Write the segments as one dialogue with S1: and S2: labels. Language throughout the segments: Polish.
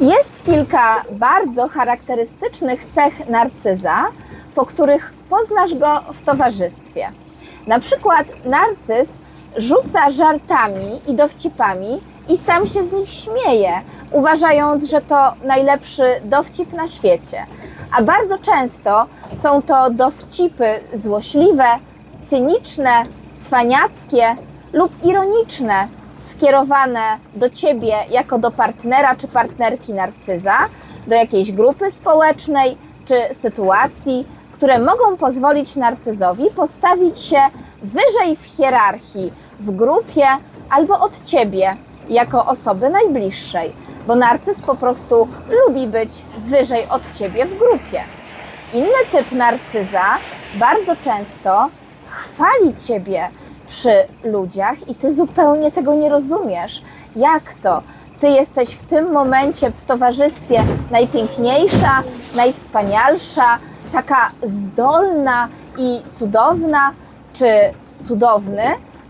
S1: Jest kilka bardzo charakterystycznych cech narcyza, po których poznasz go w towarzystwie. Na przykład narcyz rzuca żartami i dowcipami i sam się z nich śmieje, uważając, że to najlepszy dowcip na świecie. A bardzo często są to dowcipy złośliwe, cyniczne, cwaniackie lub ironiczne, skierowane do ciebie jako do partnera czy partnerki narcyza, do jakiejś grupy społecznej czy sytuacji, które mogą pozwolić narcyzowi postawić się wyżej w hierarchii, w grupie albo od ciebie jako osoby najbliższej, bo narcyz po prostu lubi być wyżej od ciebie w grupie. Inny typ narcyza bardzo często chwali ciebie przy ludziach i ty zupełnie tego nie rozumiesz. Jak to? Ty jesteś w tym momencie w towarzystwie najpiękniejsza, najwspanialsza, taka zdolna i cudowna, czy cudowny,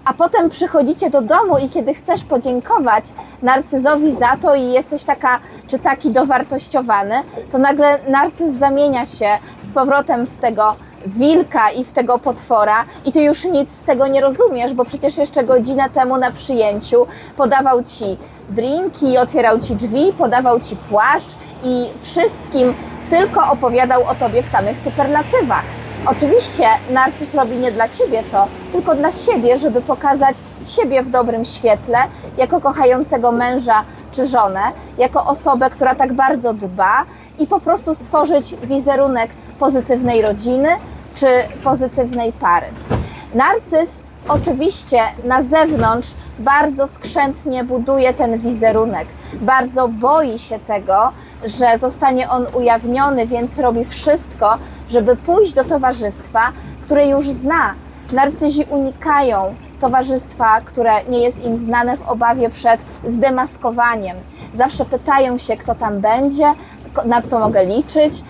S1: a potem przychodzicie do domu i kiedy chcesz podziękować narcyzowi za to i jesteś taka czy taki dowartościowany, to nagle narcyz zamienia się z powrotem w tego wilka i w tego potwora i ty już nic z tego nie rozumiesz, bo przecież jeszcze godzinę temu na przyjęciu podawał ci drinki, otwierał ci drzwi, podawał ci płaszcz i wszystkim tylko opowiadał o tobie w samych superlatywach. Oczywiście narcyz robi nie dla ciebie to, tylko dla siebie, żeby pokazać siebie w dobrym świetle, jako kochającego męża czy żonę, jako osobę, która tak bardzo dba i po prostu stworzyć wizerunek pozytywnej rodziny czy pozytywnej pary. Narcyz oczywiście na zewnątrz bardzo skrzętnie buduje ten wizerunek, bardzo boi się tego, że zostanie on ujawniony, więc robi wszystko, żeby pójść do towarzystwa, które już zna. Narcyzi unikają towarzystwa, które nie jest im znane w obawie przed zdemaskowaniem. Zawsze pytają się, kto tam będzie, na co mogę liczyć,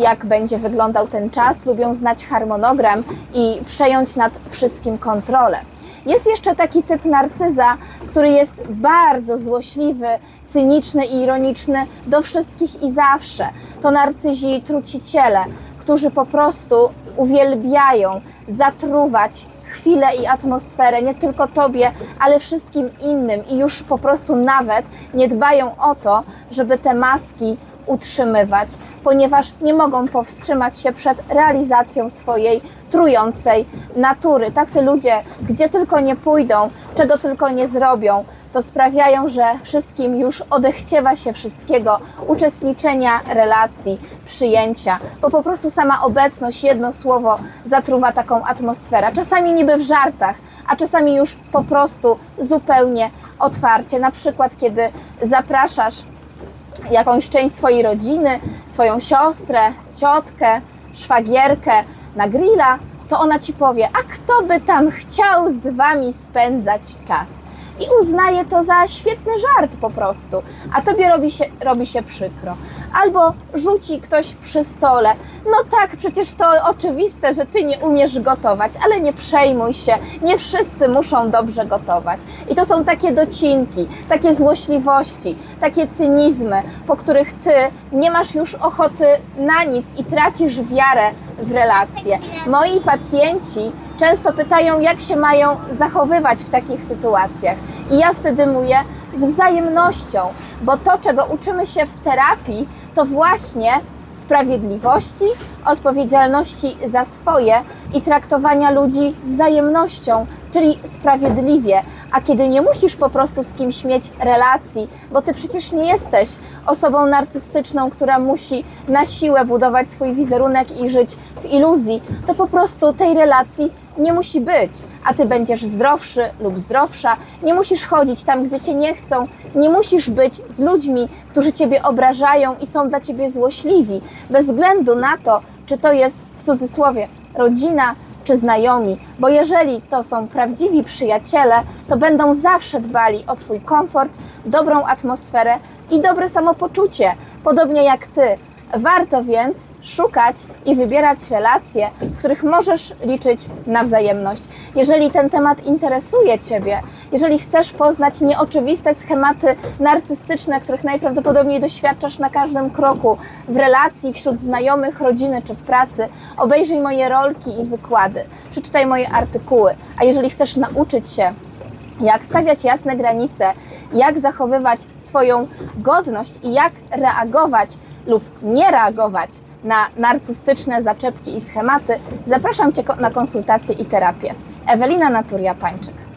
S1: jak będzie wyglądał ten czas, lubią znać harmonogram i przejąć nad wszystkim kontrolę. Jest jeszcze taki typ narcyza, który jest bardzo złośliwy, cyniczny i ironiczny do wszystkich i zawsze. To narcyzi truciciele, którzy po prostu uwielbiają zatruwać chwilę i atmosferę nie tylko tobie, ale wszystkim innym i już po prostu nawet nie dbają o to, żeby te maski utrzymywać, ponieważ nie mogą powstrzymać się przed realizacją swojej trującej natury. Tacy ludzie, gdzie tylko nie pójdą, czego tylko nie zrobią, to sprawiają, że wszystkim już odechciewa się wszystkiego, uczestniczenia relacji, przyjęcia, bo po prostu sama obecność, jedno słowo zatruwa taką atmosferę. Czasami niby w żartach, a czasami już po prostu zupełnie otwarcie. Na przykład, kiedy zapraszasz jakąś część swojej rodziny, swoją siostrę, ciotkę, szwagierkę na grilla, to ona ci powie, a kto by tam chciał z wami spędzać czas? I uznaje to za świetny żart po prostu, a tobie robi się, robi się przykro. Albo rzuci ktoś przy stole, no tak, przecież to oczywiste, że ty nie umiesz gotować, ale nie przejmuj się, nie wszyscy muszą dobrze gotować. I to są takie docinki, takie złośliwości, takie cynizmy, po których ty nie masz już ochoty na nic i tracisz wiarę w relacje. Moi pacjenci często pytają, jak się mają zachowywać w takich sytuacjach. I ja wtedy mówię z wzajemnością, bo to, czego uczymy się w terapii, to właśnie sprawiedliwości, odpowiedzialności za swoje i traktowania ludzi z wzajemnością, czyli sprawiedliwie. A kiedy nie musisz po prostu z kimś mieć relacji, bo ty przecież nie jesteś osobą narcystyczną, która musi na siłę budować swój wizerunek i żyć w iluzji, to po prostu tej relacji nie musi być, a ty będziesz zdrowszy lub zdrowsza. Nie musisz chodzić tam, gdzie cię nie chcą, nie musisz być z ludźmi, którzy ciebie obrażają i są dla ciebie złośliwi, bez względu na to, czy to jest w cudzysłowie rodzina czy znajomi, bo jeżeli to są prawdziwi przyjaciele, to będą zawsze dbali o Twój komfort, dobrą atmosferę i dobre samopoczucie, podobnie jak Ty. Warto więc szukać i wybierać relacje, w których możesz liczyć na wzajemność. Jeżeli ten temat interesuje Ciebie, jeżeli chcesz poznać nieoczywiste schematy narcystyczne, których najprawdopodobniej doświadczasz na każdym kroku w relacji, wśród znajomych, rodziny czy w pracy, obejrzyj moje rolki i wykłady, przeczytaj moje artykuły. A jeżeli chcesz nauczyć się, jak stawiać jasne granice, jak zachowywać swoją godność i jak reagować lub nie reagować na narcystyczne zaczepki i schematy, zapraszam Cię na konsultacje i terapię. Ewelina Naturia-Pańczyk.